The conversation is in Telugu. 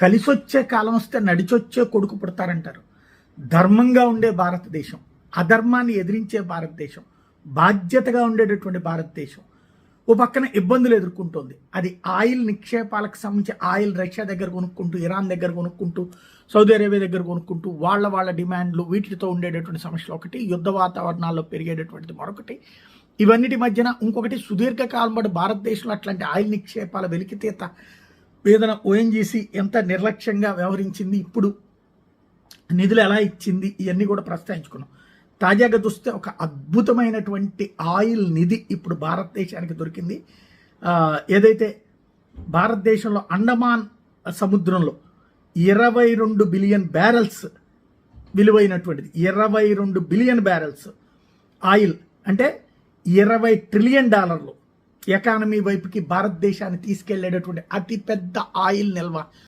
కలిసొచ్చే కాలం వస్తే నడిచొచ్చే కొడుకు పుడతారంటారు. ధర్మంగా ఉండే భారతదేశం అధర్మాన్ని ఎదిరించే భారతదేశం బాధ్యతగా ఉండేటటువంటి భారతదేశం ఓ పక్కన ఇబ్బందులు ఎదుర్కొంటుంది. అది ఆయిల్ నిక్షేపాలకు సంబంధించి ఆయిల్ రష్యా దగ్గర కొనుక్కుంటూ ఇరాన్ దగ్గర కొనుక్కుంటూ సౌదీ అరేబియా దగ్గర కొనుక్కుంటూ వాళ్ళ వాళ్ళ డిమాండ్లు వీటితో ఉండేటటువంటి సమస్యలు ఒకటి యుద్ధ వాతావరణాల్లో పెరిగేటటువంటిది మరొకటి. ఇవన్నిటి మధ్యన ఇంకొకటి సుదీర్ఘకాలం పాటు భారతదేశంలో అట్లాంటి ఆయిల్ నిక్షేపాల వెలికితీత ఏదైనా ఓఎన్జీసీ ఎంత నిర్లక్ష్యంగా వ్యవహరించింది ఇప్పుడు నిధులు ఎలా ఇచ్చింది ఇవన్నీ కూడా ప్రస్తావించుకున్నాం. తాజాగా చూస్తే ఒక అద్భుతమైనటువంటి ఆయిల్ నిధి ఇప్పుడు భారతదేశానికి దొరికింది. ఏదైతే భారతదేశంలో అండమాన్ సముద్రంలో ఇరవై రెండు బిలియన్ బ్యారెల్స్ విలువైనటువంటిది ఇరవై రెండు బిలియన్ బ్యారెల్స్ ఆయిల్ అంటే ఇరవై ట్రిలియన్ డాలర్లు ఎకానమీ వైపుకి భారతదేశాన్ని తీసుకెళ్ళేటటువంటి అతిపెద్ద ఆయిల్ నిల్వ.